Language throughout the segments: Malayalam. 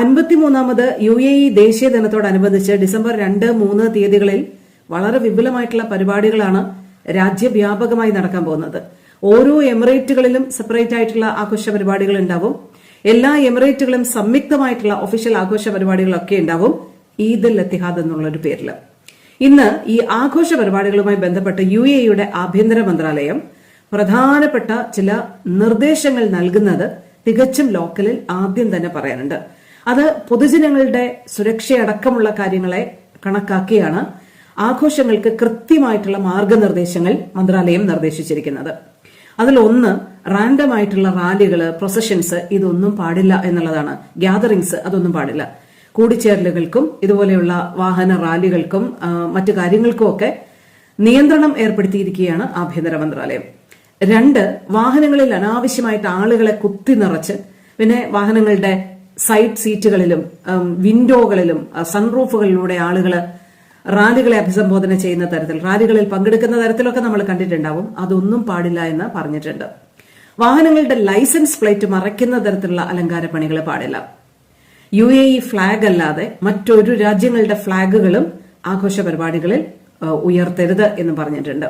അൻപത്തിമൂന്നാമത് യു എ ഇ ദേശീയ ദിനത്തോടനുബന്ധിച്ച് ഡിസംബർ രണ്ട് മൂന്ന് തീയതികളിൽ വളരെ വിപുലമായിട്ടുള്ള പരിപാടികളാണ് രാജ്യവ്യാപകമായി നടക്കാൻ പോകുന്നത്. ഓരോ എമിറേറ്റുകളിലും സെപ്പറേറ്റ് ആയിട്ടുള്ള ആഘോഷ പരിപാടികൾ ഉണ്ടാവും. എല്ലാ എമിറേറ്റുകളും സംയുക്തമായിട്ടുള്ള ഒഫീഷ്യൽ ആഘോഷ പരിപാടികളൊക്കെ ഉണ്ടാവും. ഈദ് ഉൽ എത്തിഹാദ് എന്നുള്ള ഒരു പേരിൽ. ഇന്ന് ഈ ആഘോഷ പരിപാടികളുമായി ബന്ധപ്പെട്ട് യു എ യുടെ ആഭ്യന്തര മന്ത്രാലയം പ്രധാനപ്പെട്ട ചില നിർദ്ദേശങ്ങൾ നൽകുന്നത് തികച്ചും ലോക്കലിൽ ആദ്യം തന്നെ പറയാനുണ്ട്. അത് പൊതുജനങ്ങളുടെ സുരക്ഷയടക്കമുള്ള കാര്യങ്ങളെ കണക്കാക്കിയാണ് ആഘോഷങ്ങൾക്ക് കൃത്യമായിട്ടുള്ള മാർഗനിർദ്ദേശങ്ങൾ മന്ത്രാലയം നിർദ്ദേശിച്ചിരിക്കുന്നത്. അതിലൊന്ന് റാൻഡം ആയിട്ടുള്ള റാലികൾ പ്രൊസഷൻസ് ഇതൊന്നും പാടില്ല എന്നുള്ളതാണ്. ഗ്യാതറിങ്സ് അതൊന്നും പാടില്ല. കൂടിച്ചേരലുകൾക്കും ഇതുപോലെയുള്ള വാഹന റാലികൾക്കും മറ്റു കാര്യങ്ങൾക്കും ഒക്കെ നിയന്ത്രണം ഏർപ്പെടുത്തിയിരിക്കുകയാണ് ആഭ്യന്തര മന്ത്രാലയം. രണ്ട് വാഹനങ്ങളിൽ അനാവശ്യമായിട്ട് ആളുകളെ കുത്തി നിറച്ച് പിന്നെ വാഹനങ്ങളുടെ സൈഡ് സീറ്റുകളിലും വിൻഡോകളിലും സൺറൂഫുകളിലൂടെ ആളുകൾ റാലികളെ അഭിസംബോധന ചെയ്യുന്ന തരത്തിൽ റാലികളിൽ പങ്കെടുക്കുന്ന തരത്തിലൊക്കെ നമ്മൾ കണ്ടിട്ടുണ്ടാവും. അതൊന്നും പാടില്ല എന്ന് പറഞ്ഞിട്ടുണ്ട്. വാഹനങ്ങളുടെ ലൈസൻസ് പ്ലേറ്റ് മറയ്ക്കുന്ന തരത്തിലുള്ള അലങ്കാര പണികൾ പാടില്ല. യു എ ഇ ഫ്ളാഗ് അല്ലാതെ മറ്റൊരു രാജ്യങ്ങളുടെ ഫ്ളാഗുകളും ആഘോഷ പരിപാടികളിൽ ഉയർത്തരുത് എന്ന് പറഞ്ഞിട്ടുണ്ട്.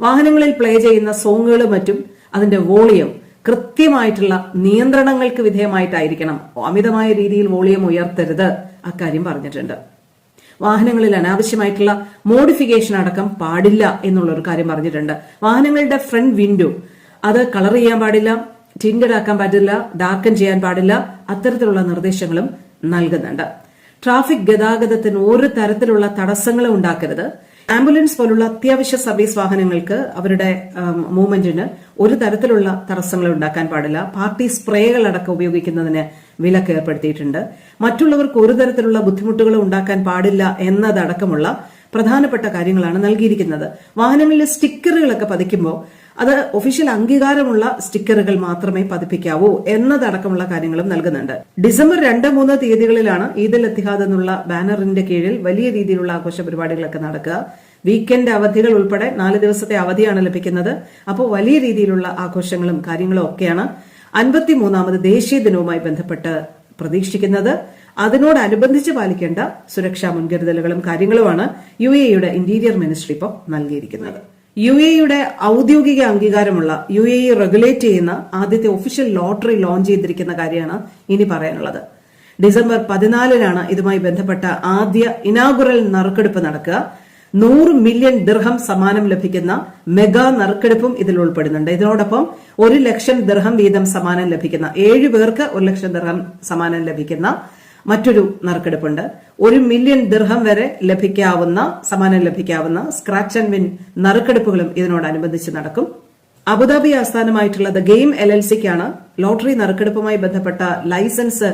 വാഹനങ്ങളിൽ പ്ലേ ചെയ്യുന്ന സോങ്ങുകളും മറ്റും അതിന്റെ വോളിയം കൃത്യമായിട്ടുള്ള നിയന്ത്രണങ്ങൾക്ക് വിധേയമായിട്ടായിരിക്കണം അമിതമായ രീതിയിൽ വോളിയം ഉയർത്തരുത് അക്കാര്യം പറഞ്ഞിട്ടുണ്ട്. വാഹനങ്ങളിൽ അനാവശ്യമായിട്ടുള്ള മോഡിഫിക്കേഷൻ അടക്കം പാടില്ല എന്നുള്ള ഒരു കാര്യം പറഞ്ഞിട്ടുണ്ട്. വാഹനങ്ങളുടെ ഫ്രണ്ട് വിൻഡോ അത് കളർ ചെയ്യാൻ പാടില്ല ടിൻഡഡ് ആക്കാൻ പാടില്ല ഡാർക്കൻ ചെയ്യാൻ പാടില്ല അത്തരത്തിലുള്ള നിർദ്ദേശങ്ങളും നൽകുന്നുണ്ട്. ട്രാഫിക് ഗതാഗതത്തിന് ഒരു തരത്തിലുള്ള തടസ്സങ്ങളും ഉണ്ടാക്കരുത്. ആംബുലൻസ് പോലുള്ള അത്യാവശ്യ സർവീസ് വാഹനങ്ങൾക്ക് അവരുടെ മൂവ്മെന്റിന് ഒരു തരത്തിലുള്ള തടസ്സങ്ങൾ ഉണ്ടാക്കാൻ പാടില്ല. പാർട്ടി സ്പ്രേകൾ അടക്കം ഉപയോഗിക്കുന്നതിന് വിലക്ക് ഏർപ്പെടുത്തിയിട്ടുണ്ട്. മറ്റുള്ളവർക്ക് ഒരു തരത്തിലുള്ള ബുദ്ധിമുട്ടുകൾ ഉണ്ടാക്കാൻ പാടില്ല എന്നതടക്കമുള്ള പ്രധാനപ്പെട്ട കാര്യങ്ങളാണ് നൽകിയിരിക്കുന്നത്. വാഹനങ്ങളിലെ സ്റ്റിക്കറുകളൊക്കെ പതിക്കുമ്പോൾ അത് ഒഫീഷ്യൽ അംഗീകാരമുള്ള സ്റ്റിക്കറുകൾ മാത്രമേ പതിപ്പിക്കാവൂ എന്നതടക്കമുള്ള കാര്യങ്ങളും നൽകുന്നുണ്ട്. ഡിസംബർ രണ്ട് മൂന്ന് തീയതികളിലാണ് ഈദൽ എത്തിഹാദ് എന്നുള്ള ബാനറിന്റെ കീഴിൽ വലിയ രീതിയിലുള്ള ആഘോഷ പരിപാടികളൊക്കെ നടക്കുക. വീക്കെൻഡ് അവധികൾ ഉൾപ്പെടെ നാല് ദിവസത്തെ അവധിയാണ് ലഭിക്കുന്നത്. അപ്പോൾ വലിയ രീതിയിലുള്ള ആഘോഷങ്ങളും കാര്യങ്ങളും ഒക്കെയാണ് അൻപത്തിമൂന്നാമത് ദേശീയ ദിനവുമായി ബന്ധപ്പെട്ട് പ്രതീക്ഷിക്കുന്നത്. അതിനോടനുബന്ധിച്ച് പാലിക്കേണ്ട സുരക്ഷാ മുൻകരുതലുകളും കാര്യങ്ങളുമാണ് യു എയുടെ ഇന്റീരിയർ മിനിസ്ട്രി ഇപ്പോൾ നൽകിയിരിക്കുന്നത്. യു എയുടെ ഔദ്യോഗിക അംഗീകാരമുള്ള യു എ റെഗുലേറ്റ് ചെയ്യുന്ന ആദ്യത്തെ ഒഫീഷ്യൽ ലോട്ടറി ലോഞ്ച് ചെയ്തിരിക്കുന്ന കാര്യമാണ് ഇനി പറയാനുള്ളത്. ഡിസംബർ പതിനാലിനാണ് ഇതുമായി ബന്ധപ്പെട്ട ആദ്യ ഇനാഗുറൽ നറുക്കെടുപ്പ് നടക്കുക. നൂറ് മില്യൺ ദിർഹം സമ്മാനം ലഭിക്കുന്ന മെഗാ നറുക്കെടുപ്പും ഇതിൽ ഉൾപ്പെടുന്നുണ്ട്. ഇതിനോടൊപ്പം ഒരു ലക്ഷം ദിർഹം വീതം സമ്മാനം ലഭിക്കുന്ന ഏഴ് പേർക്ക് ഒരു ലക്ഷം ദിർഹം സമ്മാനം ലഭിക്കുന്ന മറ്റൊരു നറുക്കെടുപ്പുണ്ട്. ഒരു മില്യൺ ദിർഹം വരെ ലഭിക്കാവുന്ന സമ്മാനം ലഭിക്കാവുന്ന സ്ക്രാച്ച് ആൻഡ് വിൻ നറുക്കെടുപ്പുകളും ഇതിനോടനുബന്ധിച്ച് നടക്കും. അബുദാബി ആസ്ഥാനമായിട്ടുള്ള ദ ഗെയിം എൽ എൽ സിക്കാണ് ലോട്ടറി നറുക്കെടുപ്പുമായി ബന്ധപ്പെട്ട licence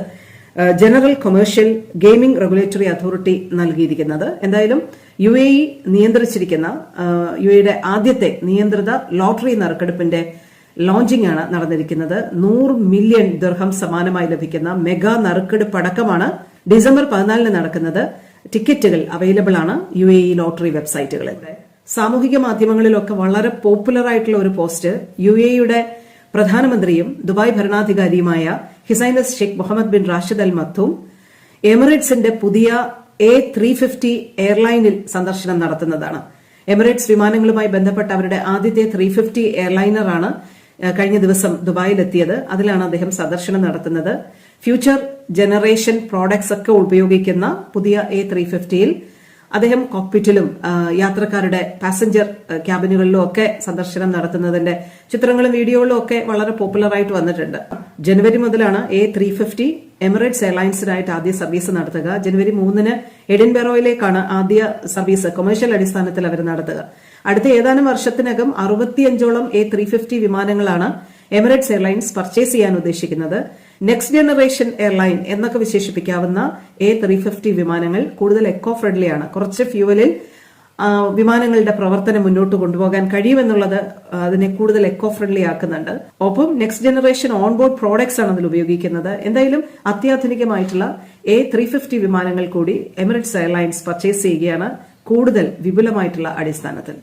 general commercial gaming regulatory authority നൽകിയിരിക്കുന്നത്. എന്തായാലും യു എ ഇ നിയന്ത്രിച്ചിരിക്കുന്ന യു എയുടെ ആദ്യത്തെ നിയന്ത്രിത ലോട്ടറി നറുക്കെടുപ്പിന്റെ ലോഞ്ചിംഗ് ആണ് നടന്നിരിക്കുന്നത്. നൂറ് മില്യൺ ദിർഹം സമാനമായി ലഭിക്കുന്ന മെഗാ നറുക്കെടുപ്പ് അടക്കമാണ് ഡിസംബർ പതിനാലിന് നടക്കുന്നത്. ടിക്കറ്റുകൾ അവൈലബിൾ ആണ് യു എ ഇ ലോട്ടറി വെബ്സൈറ്റുകളിൽ. സാമൂഹിക മാധ്യമങ്ങളിലൊക്കെ വളരെ പോപ്പുലർ ആയിട്ടുള്ള ഒരു പോസ്റ്റ് യു എ യുടെ പ്രധാനമന്ത്രിയും Dubai ഭരണാധികാരിയുമായ His Highness Sheikh Mohammed bin Rashid Al Maktoum എമിറേറ്റ്സിന്റെ പുതിയ എ ത്രീ ഫിഫ്റ്റി എയർലൈനിൽ സന്ദർശനം നടത്തുന്നതാണ്. എമിറേറ്റ്സ് വിമാനങ്ങളുമായി ബന്ധപ്പെട്ട അവരുടെ ആദ്യത്തെ ത്രീ ഫിഫ്റ്റി എയർലൈനറാണ് കഴിഞ്ഞ ദിവസം ദുബായിലെത്തിയത്. അതിലാണ് അദ്ദേഹം സന്ദർശനം നടത്തുന്നത്. ഫ്യൂച്ചർ ജനറേഷൻ പ്രോഡക്ട്സ് ഒക്കെ ഉപയോഗിക്കുന്ന പുതിയ എ ത്രീ ഫിഫ്റ്റിയിൽ അദ്ദേഹം കോക്പിറ്റിലും യാത്രക്കാരുടെ പാസഞ്ചർ ക്യാബിനുകളിലും ഒക്കെ സന്ദർശനം നടത്തുന്നതിന്റെ ചിത്രങ്ങളും വീഡിയോകളും ഒക്കെ വളരെ പോപ്പുലറായിട്ട് വന്നിട്ടുണ്ട്. ജനുവരി മുതലാണ് എ ത്രീ ഫിഫ്റ്റി എമിറേറ്റ്സ് എയർലൈൻസിനായിട്ട് ആദ്യ സർവീസ് നടത്തുക. ജനുവരി മൂന്നിന് എഡിൻബെറോയിലേക്കാണ് ആദ്യ സർവീസ് കൊമേഴ്ഷ്യൽ അടിസ്ഥാനത്തിൽ അവർ നടത്തുക. അടുത്ത ഏതാനും വർഷത്തിനകം അറുപത്തിയഞ്ചോളം എ ത്രീ ഫിഫ്റ്റി വിമാനങ്ങളാണ് എമിറേറ്റ്സ് എയർലൈൻസ് പർച്ചേസ് ചെയ്യാൻ ഉദ്ദേശിക്കുന്നത്. നെക്സ്റ്റ് ജനറേഷൻ എയർലൈൻ എന്നൊക്കെ വിശേഷിപ്പിക്കാവുന്ന എ ത്രീ ഫിഫ്റ്റി വിമാനങ്ങൾ കൂടുതൽ എക്കോ ഫ്രണ്ട്ലിയാണ് കുറച്ച് ഫ്യൂവലിൽ വിമാനങ്ങളുടെ പ്രവർത്തനം മുന്നോട്ട് കൊണ്ടുപോകാൻ കഴിയുമെന്നുള്ളത് അതിനെ കൂടുതൽ എക്കോ ഫ്രണ്ട്ലി ആക്കുന്നുണ്ട്. ഒപ്പം നെക്സ്റ്റ് ജനറേഷൻ ഓൺബോർഡ് പ്രോഡക്ട്സ് ആണ് അതിൽ ഉപയോഗിക്കുന്നത്. എന്തായാലും അത്യാധുനികമായിട്ടുള്ള എ ത്രീ ഫിഫ്റ്റി വിമാനങ്ങൾ കൂടി എമിറേറ്റ്സ് എയർലൈൻസ് പർച്ചേസ് ചെയ്യുകയാണ് കൂടുതൽ വിപുലമായിട്ടുള്ള അടിസ്ഥാനത്തിൽ.